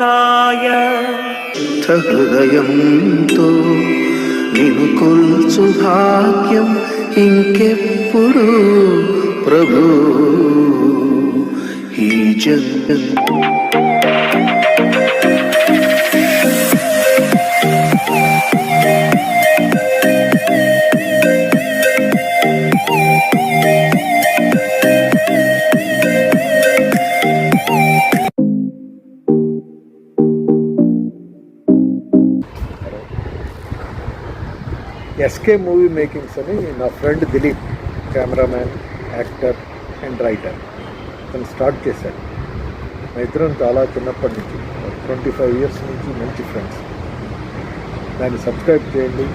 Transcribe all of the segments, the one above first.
కాయ మహాకాయ హృదయంతో నిన్ను కొల్చు భాగ్యం ఇంకెప్పుడు ప్రభు. ఈ జన్మ ఎస్కే మూవీ మేకింగ్స్ అని నా friend Dileep cameraman actor and writer. తను స్టార్ట్ చేశాడు. మా ఇద్దరం చాలా చిన్నప్పటి నుంచి ట్వంటీ ఫైవ్ ఇయర్స్ నుంచి మంచి ఫ్రెండ్స్. దాన్ని సబ్స్క్రైబ్ చేయండి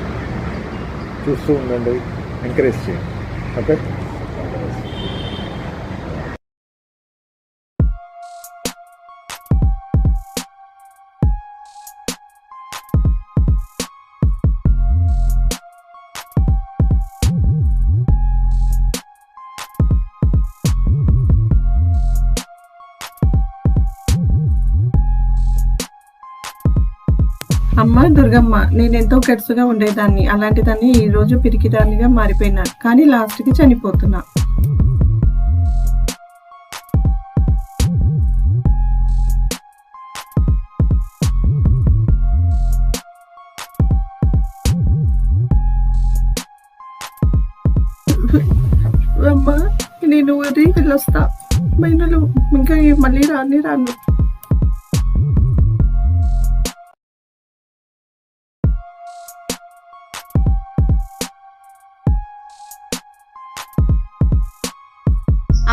చూస్తూ ఉండండి ఎంకరేజ్ చేయండి. ఓకే? దుర్గమ్మ నేను ఎంతో గడుసుగా ఉండేదాన్ని. అలాంటిదాన్ని ఈ రోజు పిరికిదానిగా మారిపోయినా కానీ లాస్ట్కి చనిపోతున్నా. అమ్మ నేను ఊరి వెళ్ళొస్తా. మైనలు ఇంకా మళ్ళీ రాని రాను.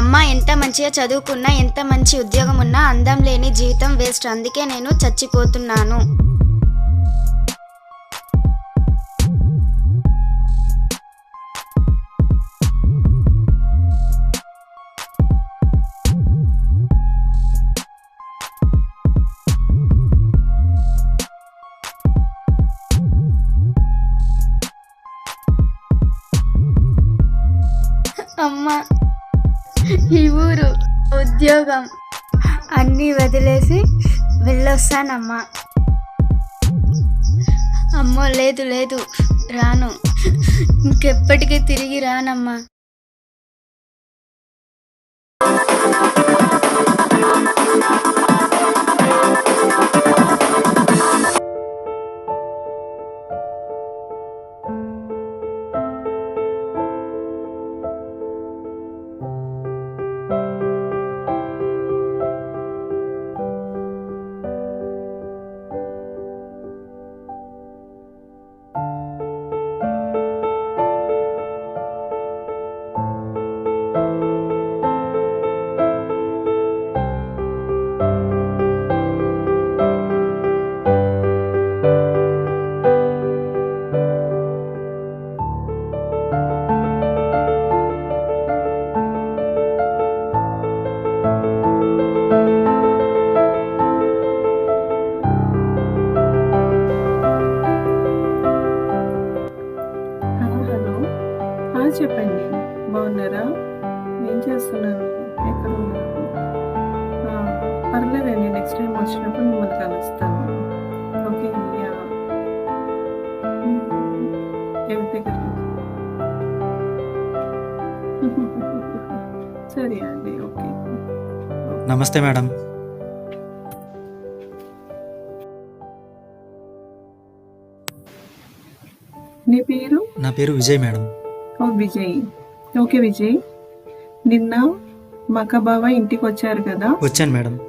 అమ్మ ఎంత మంచిగా చదువుకున్నా ఎంత మంచి ఉద్యోగం ఉన్నా అందం లేని జీవితం వేస్ట్. అందుకే నేను చచ్చిపోతున్నాను. అన్నీ వదిలేసి వెళ్ళొస్తానమ్మా. అమ్మో లేదు లేదు రాను. ఇంకెప్పటికీ తిరిగి రానమ్మా. నమస్తే మేడం. నీ పేరు? నా పేరు విజయ్ మేడం. ఓ విజయ్. ఓకే విజయ్. నిన్న మక్క బావ ఇంటికి వచ్చారు కదా? వచ్చాను మేడం.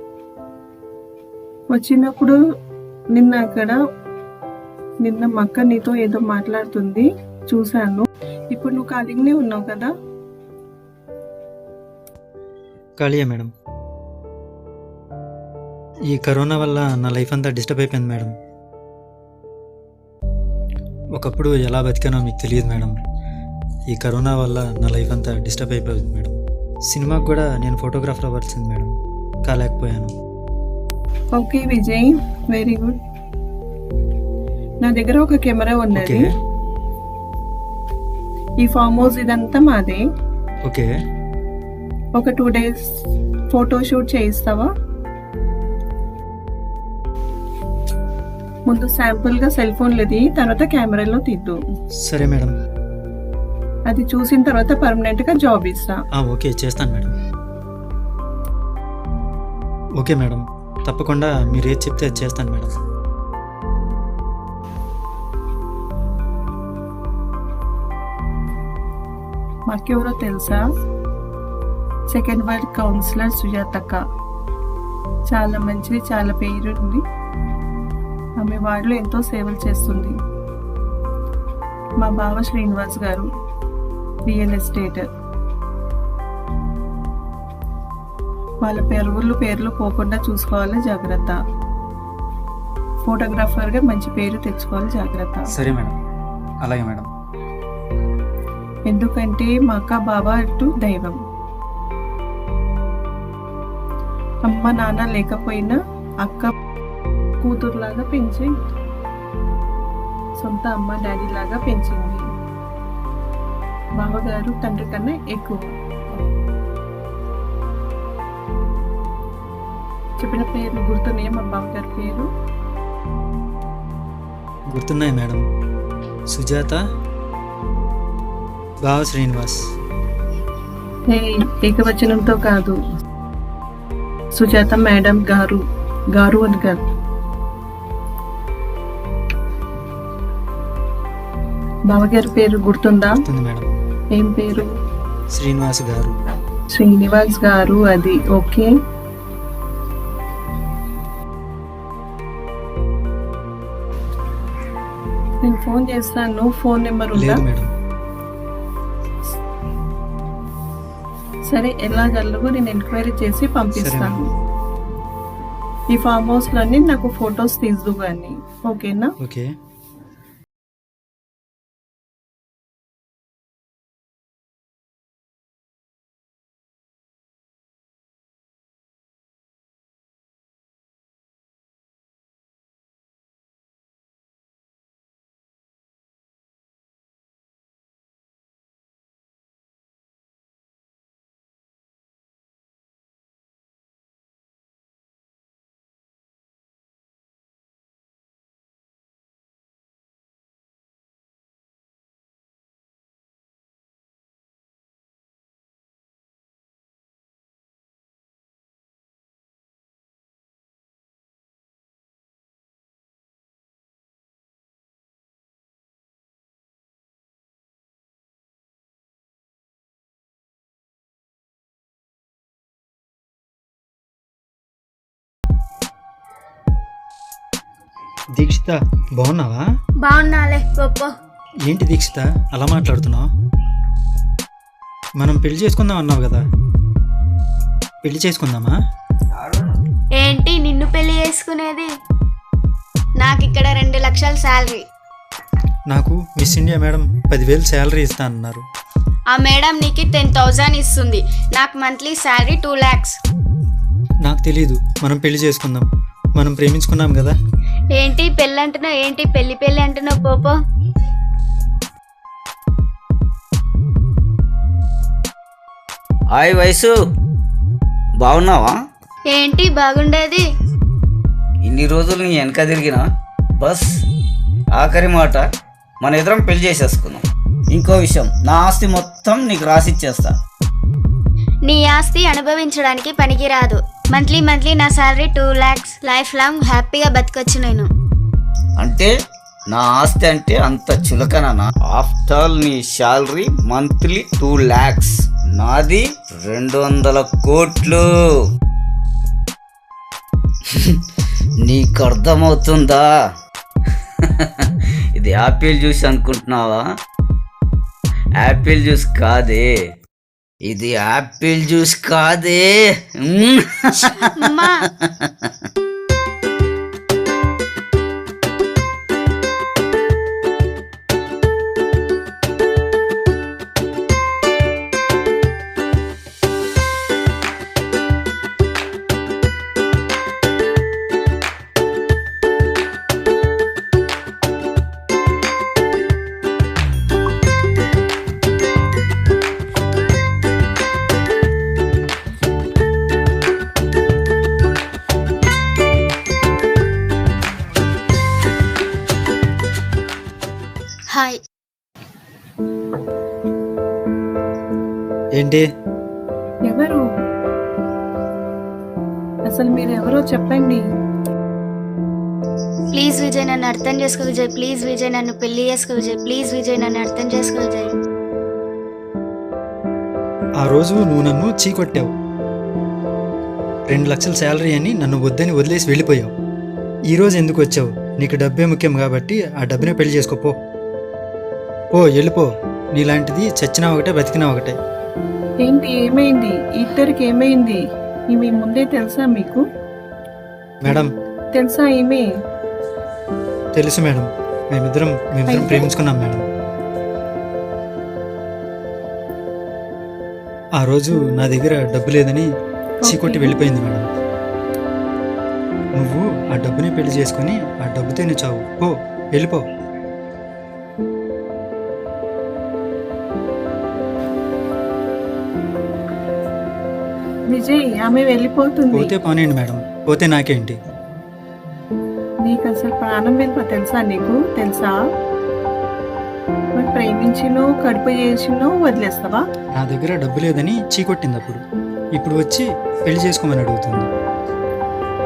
వచ్చినప్పుడు నిన్న అక్కడ నిన్న మక్క నీతో ఏదో మాట్లాడుతుంది చూశాను. ఇప్పుడు నువ్వు ఖాళీగానే ఉన్నావు కదా? ఖాళీయే మేడం. ఈ కరోనా వల్ల నా లైఫ్ అంతా డిస్టర్బ్ అయిపోయింది మేడం. ఒకప్పుడు ఎలా బతికానో మీకు తెలియదు మేడం. ఈ కరోనా వల్ల నా లైఫ్ అంతా డిస్టర్బ్ అయిపోయింది మేడం. సినిమాకి కూడా నేను ఫోటోగ్రాఫర్ అవ్వాల్సింది మేడం. కాలేకపోయాను. ఓకే విజయ్. వెరీ గుడ్ నా దగ్గర ఒక కెమెరా ఉన్నది. ఈ ఫామ్ హౌస్ ఇదంతా మాదే. ఓకే. ఒక టూ డేస్ ఫోటో షూట్ చేయిస్తావా? ముందు శాంపుల్గా సెల్ ఫోన్ లది తర్వాత కెమెరాలో తీద్దు సరే మేడం. అది చూసిన తర్వాత పర్మనెంట్గా జాబ్ ఇస్తా. ఆ, ఓకే చేస్తాను మేడం. Okay madam. తప్పకుండా మీరు ఏది చెప్తే అది చేస్తాను మేడం. మాకెవరో తెలుసా? సెకండ్ వార్డ్ కౌన్సిలర్ సుజాతక్క. చాలా మంచిది చాలా పేరుంది. ఆమె వార్డులో ఎంతో సేవలు చేస్తుంది. మా బావ శ్రీనివాస్ గారు రియల్ ఎస్టేట్. వాళ్ళ పెరుగులు పేర్లు పోకుండా చూసుకోవాలి జాగ్రత్త. ఫోటోగ్రాఫర్గా మంచి పేరు తెచ్చుకోవాలి జాగ్రత్త. సరే మేడం. అలాగే మేడం. ఎందుకంటే మా అక్క బావ అటు దైవం. అమ్మ నాన్న లేకపోయినా అక్క కూతురులాగా పెంచి సొంత అమ్మ డాడీ లాగా పెంచింది బావగారు తండ్రి కన్నా ఎక్కువ. చెప్పిన పేరు గుర్తున్నాయా మా బావగారి పేరు? గుర్తున్నాయి మేడం. సుజాత బావ శ్రీనివాస్. ఏకవచనంతో కాదు. సుజాత మేడం గారు గారు అని కాదు. బావగారి పేరు గుర్తుందా? మేడం. ఏం పేరు? శ్రీనివాస్ గారు. శ్రీనివాస్ గారు అది. ఓకే. నేను ఫోన్ చేస్తాను. ఫోన్ నెంబర్ ఉందా? లేదు మేడం. సరే ఎలాగల్లవో నేను ఎంక్వైరీ చేసి పంపిస్తాను. ఈ ఫామ్ హౌస్లన్నీ నాకు ఫొటోస్ తీసు కానీ ఓకేనా? ఓకే. దీక్షిత బాగున్నావా? బాగున్నాలే గొప్ప. ఏంటి దీక్షిత? అలా మాట్లాడుతున్నావు? మనం పెళ్ళి చేసుకుందాం అన్నావు కదా. పెళ్ళి చేసుకుందామా? ఏంటి నిన్ను పెళ్ళి చేసుకునేది? నాకు ఇక్కడ రెండు లక్షల శాలరీ. నాకు మిస్ ఇండియా మేడం పదివేలు శాలరీ ఇస్తా అన్నారు ఆ మేడం నీకు టెన్ థౌజండ్ ఇస్తుంది. నాకు మంత్లీ శాలరీ టూ ల్యాక్స్. నాకు తెలీదు మనం పెళ్ళి చేసుకుందాం. మనం ప్రేమించుకున్నాం కదా. ఏంటి పెళ్ళి అంటున్నావు ఏంటి పెళ్ళి పెళ్ళి అంటున్నావు పోపో? హాయ్ వయసు. బాగున్నావా? ఏంటి బాగుండేది? ఇన్ని రోజులు నీ వెనక తిరిగిన బస్ ఆఖరి మాట మన ఇద్దరం పెళ్ళి చేసేసుకుందాం. ఇంకో విషయం నా ఆస్తి మొత్తం నీకు రాసిచ్చేస్తా. నీ ఆస్తి అనుభవించడానికి పనికిరాదు. మంత్లీ మంత్లీ నా salary two lakhs life long హ్యాపీగా బతకొచ్చు నేను. అంటే నా ఆస్తి అంటే అంత చులకనా ఆఫ్టర్ ఆల్ నీ శాలరీ మంత్లీ టూ ల్యాక్స్ నాది రెండు వందల కోట్లు. నీకు అర్థమవుతుందా? ఇది యాపిల్ జ్యూస్ అనుకుంటున్నావా? యాపిల్ జ్యూస్ కాదే. ఇది యాపిల్ జ్యూస్ కాదే. ఏంటి? ఎవరు? అసలు మీరు ఎవరో చెప్పండి. ప్లీజ్ విజయ్ నన్ను అర్థం చేసుకో విజయ్ ప్లీజ్ విజయ్ నన్ను పెళ్ళి చేసుకో విజయ్ ప్లీజ్ విజయ్ నన్ను అర్థం చేసుకో విజయ్. ఆ రోజు నువ్వు నన్ను చీకొట్టావు. రెండు లక్షల శాలరీ అని నన్ను వద్దని వదిలేసి వెళ్ళిపోయావు. ఈ రోజు ఎందుకు వచ్చావు? నీకు డబ్బే ముఖ్యం కాబట్టి ఆ డబ్బునే పెళ్ళి చేసుకోపో ఓ వెళ్ళిపో. నీలాంటిది చచ్చినా ఒకటే బతికినా ఒకటే. ఏంటి ఏమైంది? ఇద్దరికి ఏమైంది? ఈమె ముందే తెలుసా మీకు? మేడం. తెలుసా ఈమె? తెలుసు మేడం. మేమిద్దరం మేమిద్దరం? ప్రేమించుకున్నాం మేడం. ఆ రోజు నా దగ్గర డబ్బు లేదని చీకొట్టి. వెళ్ళిపోయింది మేడం. నువ్వు ఆ డబ్బుని పెళ్ళి చేసుకొని ఆ డబ్బుతోనే చావు. ఓ వెళ్ళిపో. విజయ్ ఆమె వెళ్ళిపోతుంది. పోతే పోనీయండి మేడం. పోతే నాకేంటి? నీకు అసలు ప్రాణం విలువ తెలుసా నీకు? తెలుసా? మరి ప్రేమించినో కడుపు చేసినో వదిలేస్తావా? నా దగ్గర డబ్బు లేదని చీకొట్టింది అప్పుడు. ఇప్పుడు వచ్చి పెళ్ళి చేసుకోమని అడుగుతుంది.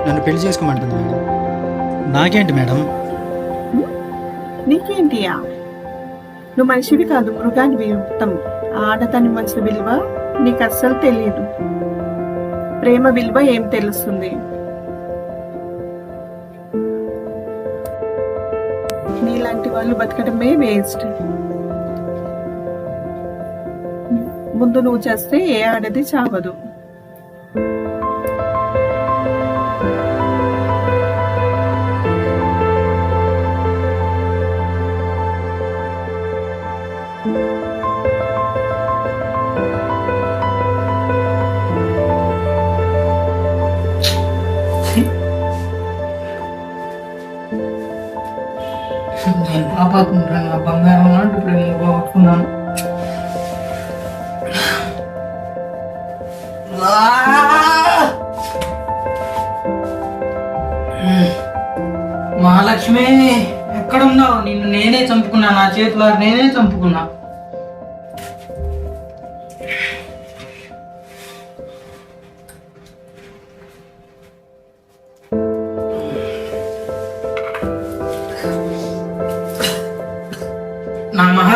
నన్ను పెళ్ళి చేసుకోమంటుంది మేడం. నాకేంటి మేడం? నీకేంటియా? నువ్వు మనిషివి కాదు మృగానివి మొత్తం ఆడదాని మనిషి విలువ నీకు అస్సలు తెలియదు. ప్రేమ విలువ ఏం తెలుస్తుంది? నీలాంటి వాళ్ళు బతకడమే వేస్ట్. ముందు నువ్వు చేస్తే ఏ ఆడది చావదు.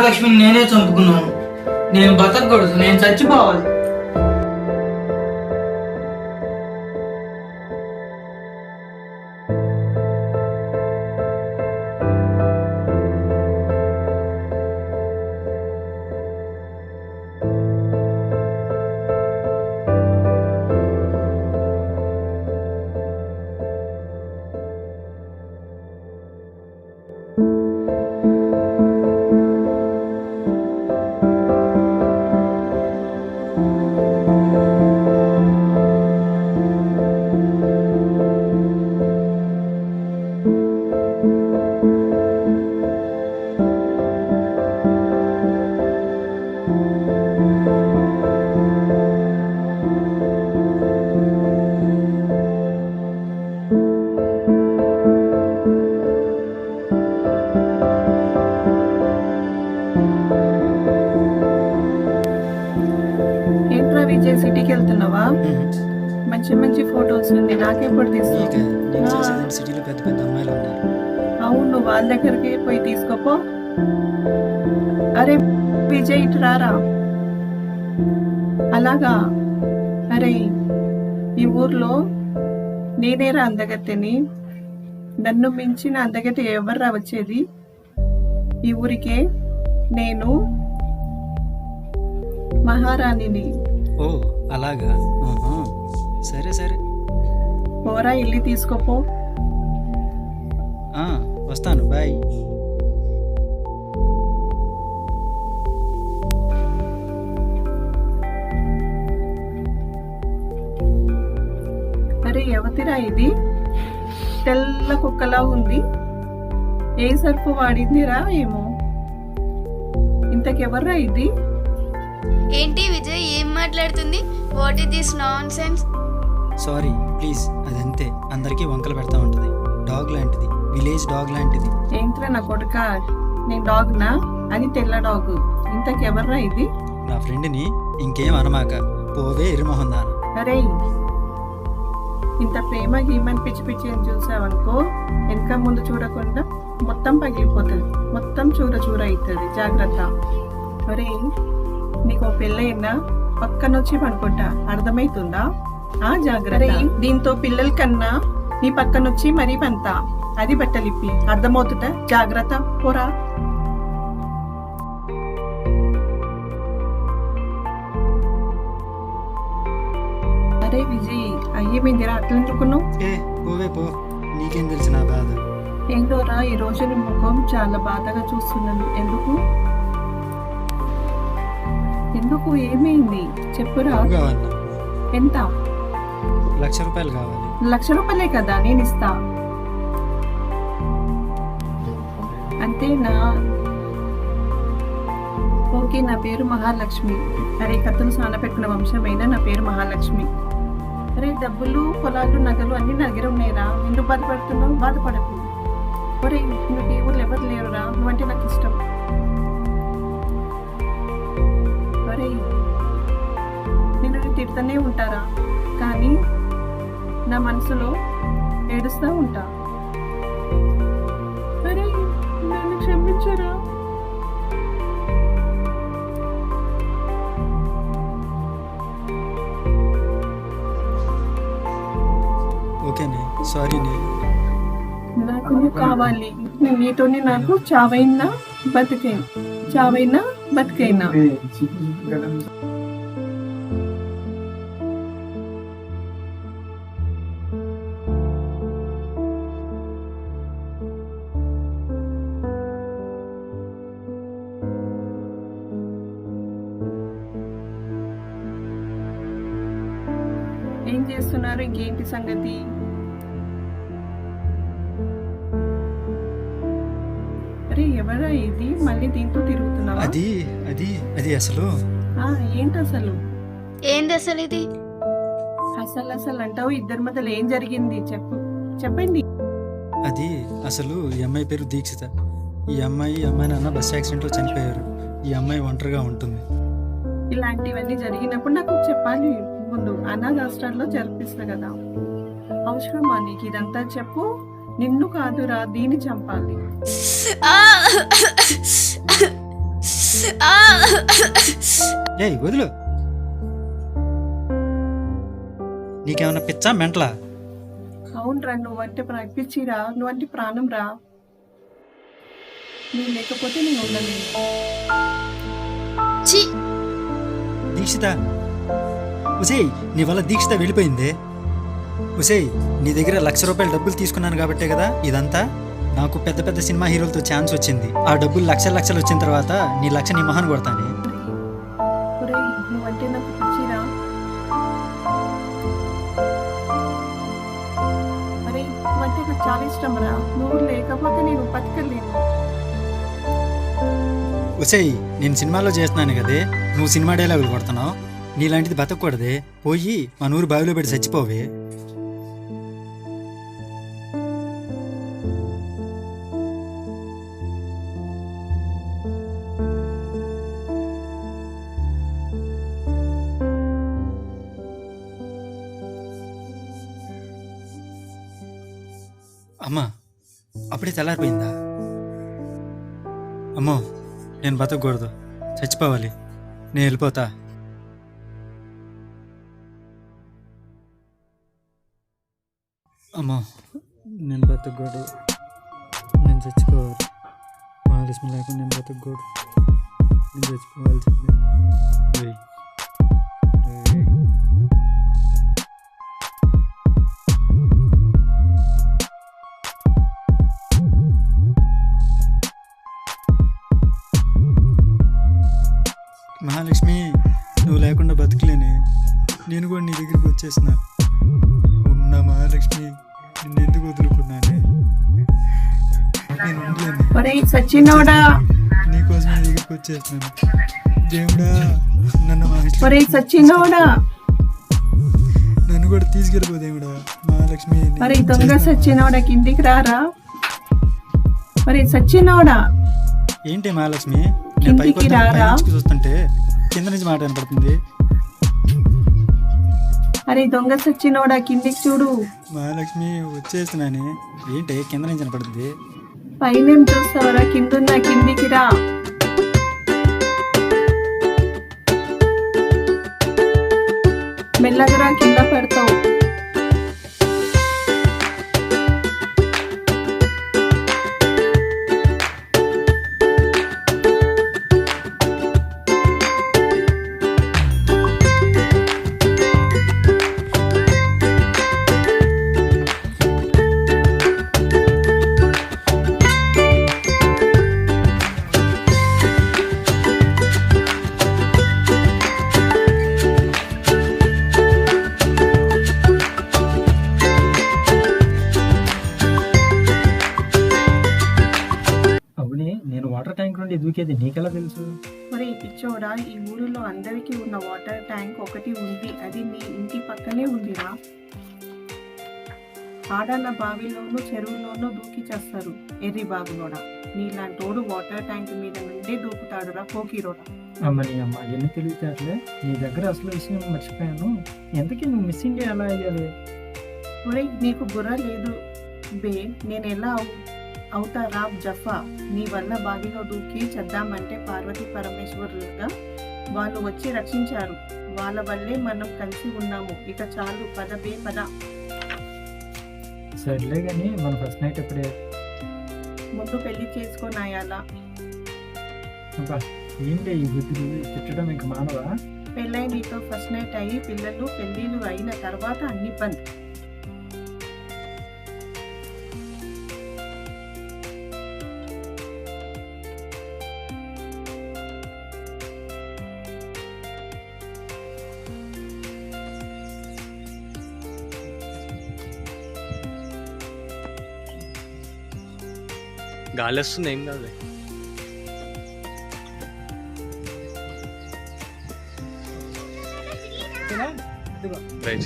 మహాలక్ష్మిని నేనే చంపుకున్నాను. నేను బతకూడదు నేను చచ్చిపోవాలి. అలాగా? అరే ఈ ఊర్లో నేనేరా అందగత్తెని. నన్ను మించిన అందగత్తె ఎవర్రా వచ్చేది? ఈ ఊరికే నేను మహారాణిని. ఓ అలాగా. సరే సరే. పోరా ఇల్లు తీసుకోపో. వస్తాను. బాయ్. అరే ఎవతిరా ఇది? తెల్ల కుక్కలా ఉంది. ఏ సర్పు వాడిందిరా ఏమో? ఇంతకెవర్రా ఇది? ఏంటి విజయ్ ఏం మాట్లాడుతుంది? What is this nonsense sorry please అదంతే. అందరికీ వంకలు పెడతా ఉంటుంది. డాగ్ లాంటిది. విలేజ్ డాగ్ లాంటిది. ఏంట్రా నా కొడుక? నేను డాగ్నా? అది తెల్ల డాగ్. ఇంతకెవర్రా ఇది? నా ఫ్రెండ్ని ఇంకేం అనమాక. పోవే ఎరిమొహం దాన అరే ఇంత ప్రేమ గీమని పిచ్చి పిచ్చి అని చూసావనుకో వెనక ముందు చూడకుండా మొత్తం పగిలిపోతుంది. మొత్తం చూర చూర అవుతుంది. జాగ్రత్త. అరే నీకు పెళ్ళైనా పక్కనొచ్చి పనుకుంటా. అర్థమవుతుందా ఆ జాగ్రత్త. దీంతో పిల్లల కన్నా నీ పక్కనొచ్చి మరీ పంతా. అది బట్టలిప్పి. అర్థమవుతుందా? జాగ్రత్త. పోరా. అరే విజయ్ అయ్యేమైందిరా అట్లా ఎందుకున్నావు ఏ పోవే పో. నీకేం తెలిసిన బాధ? ఏంటోరా ఈ రోజు నీ ముఖం చాలా బాధగా చూస్తున్నాను. ఎందుకు? ఎందుకు ఏమైంది? చెప్పురా. కావాలి? ఎంత? లక్ష రూపాయలు కావాలి. లక్ష రూపాయలే కదా నేను ఇస్తా. అంతేనా? ఓకే నా పేరు మహాలక్ష్మి. అరే కత్తులు స్నాన పెట్టుకున్న వంశమైనా నా పేరు మహాలక్ష్మి. అరే డబ్బులు పొలాలు నగలు అన్ని నా దగ్గర ఉన్నాయిరా. ఎందుకు బాధపడుతున్నావు? బాధపడకు. ఒరే నువ్వు దేవుళ్ళు ఎవరు లేరురా? నువ్వంటే నాకు ఇష్టం. ఒరే నేను తిడుతూనే ఉంటారా? కానీ నా మనసులో ఏడుస్తూ ఉంటా. అరే నన్ను క్షమించరా? సారీనే నాకు నువ్వు కావాలి. నేను నీతోనే నాకు చావైనా బతికైనా. చావైనా బతికైనా? ఏం చేస్తున్నారు? ఇంకేంటి సంగతి? ఎవరా ఇది? మళ్ళీ దీంతో తిరుగుతున్నావా? అది అది అది అసలు. ఆ, ఏంటి అసలు? ఏంది అసలు ఇది? అసలు అసలు అంటావు ఇద్దరి మధ్యలో ఏం జరిగింది? చెప్పు. చెప్పండి. అది అసలు ఈ అమ్మాయి పేరు దీక్షిత. ఈ అమ్మాయి ఈ అమ్మాయి నాన్న బస్ యాక్సిడెంట్లో చనిపోయారు. ఈ అమ్మాయి ఒంటరిగా ఉంటుంది. ఇలాంటివన్నీ జరిగినప్పుడు నాకు చెప్పాలి. ముందు అనాథ హాస్టల్లో జరిపిస్తా కదా. అవసరమా నీకు ఇదంతా? చెప్పు. నిన్ను కాదురా దీన్ని చంపాలి. ఏయ్ వదిలు. నీకేమన్నా పిచ్చా మెంటలా? అవునరా నువ్వంటే ప్రకటించిరా నువ్వంటే ప్రాణం రా నువ్వు లేకపోతే నేను ఉండలేను. ఛీ! దీక్షిత. ఉసేయ్ నీ వల్ల దీక్షిత వెళ్ళిపోయిందే. ఉసేయ్ నీ దగ్గర లక్ష రూపాయలు డబ్బులు తీసుకున్నాను కాబట్టే కదా ఇదంతా? నాకు పెద్ద పెద్ద సినిమా హీరోలతో ఛాన్స్ వచ్చింది. ఆ డబ్బులు లక్షల లక్షలు వచ్చిన తర్వాత నీ లక్ష నీ మహాన్ కొడతానే? చాలా ఇష్టం రా నువ్వు లేకపోతే నేను బతకలేను. ఉసేయ్ నేను సినిమాలో చేస్తున్నాను కదే. నువ్వు సినిమా డైలాగులు కొడుతున్నావు. నీలాంటిది బతకూడదే. పోయి మన ఊరు బావిలో పెట్టి చచ్చిపోవే. అప్పుడే తెల్లారిపోయిందా అమ్మో నేను బతకూడదు చచ్చిపోవాలి. నేను వెళ్ళిపోతా. అమ్మో నేను బతకూడదు నేను చచ్చిపోవాలి. మహాలక్ష్మి లేకుండా నేను బతకూడదు నేను చచ్చిపోవాల్సిందే. నేను కూడా నీ దగ్గరికి వచ్చేసిన. ఉన్న మహాలక్ష్మి నిన్ను ఎందుకు వదులుకున్నానే? నేను ఉండలేను. నీకోసం నీ దగ్గరికి వచ్చేస్తున్నాను. దేవుడా నన్ను సచ్చినోడా. నన్ను కూడా తీసుకెళ్ళిపో దేవుడా. మహాలక్ష్మి మరి దొంగ. సచ్చినోడా కిందికి రారా? మరి సచ్చినోడా. ఏంటి మహాలక్ష్మి? నేను పైకి చూస్తుంటే కింద నుంచి మాట వినపడుతుంది. అరే దొంగ సచ్చినోడా కిందికి చూడు. మహాలక్ష్మి వచ్చేస్తున్నాను ఏంటి కింద నుంచి వినపడుతుంది? పైన చూస్తావరా? కిందున్న కిందికి రా. మెల్లగరా కింద పడతావు. ఆడన్న బావిలోనూ చెరువులోనూ దూకి చేస్తారు. ఎర్రి బాబులోడా నీలాంటోడు వాటర్ ట్యాంక్ మీద నుండే దూకుతాడురా పోకిరోడా అమ్మని అమ్మ ఎన్ని తెలివితేటలే. నీ దగ్గర అసలు విషయం మర్చిపోయాను. ఎంతకీ నువ్వు మిస్ ఇండియా ఎలా అయ్యాలి ఒరేయ్ నీకు బుర్ర లేదు. బే నేను ఎలా అవు అవుతారా జఫా? నీ వల్ల బావిలో దూకి చేద్దామంటే పార్వతీ పరమేశ్వరులుగా వాళ్ళు వచ్చి రక్షించారు. వాళ్ళ వల్లే మనం కలిసి ఉన్నాము. ఇక చాలు పద బే పద. సర్లే కానీ మన ఫస్ట్ నైట్ ఎప్పుడే ముందు పెళ్ళి చేసుకున్నాయాలా అబ్బా ఏంటి ఈ బుద్ధులు తిట్టడం ఇంక మానవా? పెళ్ళై నీతో ఫస్ట్ నైట్ అయ్యి పిల్లలు పెళ్ళిళ్ళు అయిన తర్వాత అన్ని 갈았어 냄가래 राइट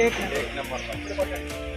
एक नंबर एक नंबर।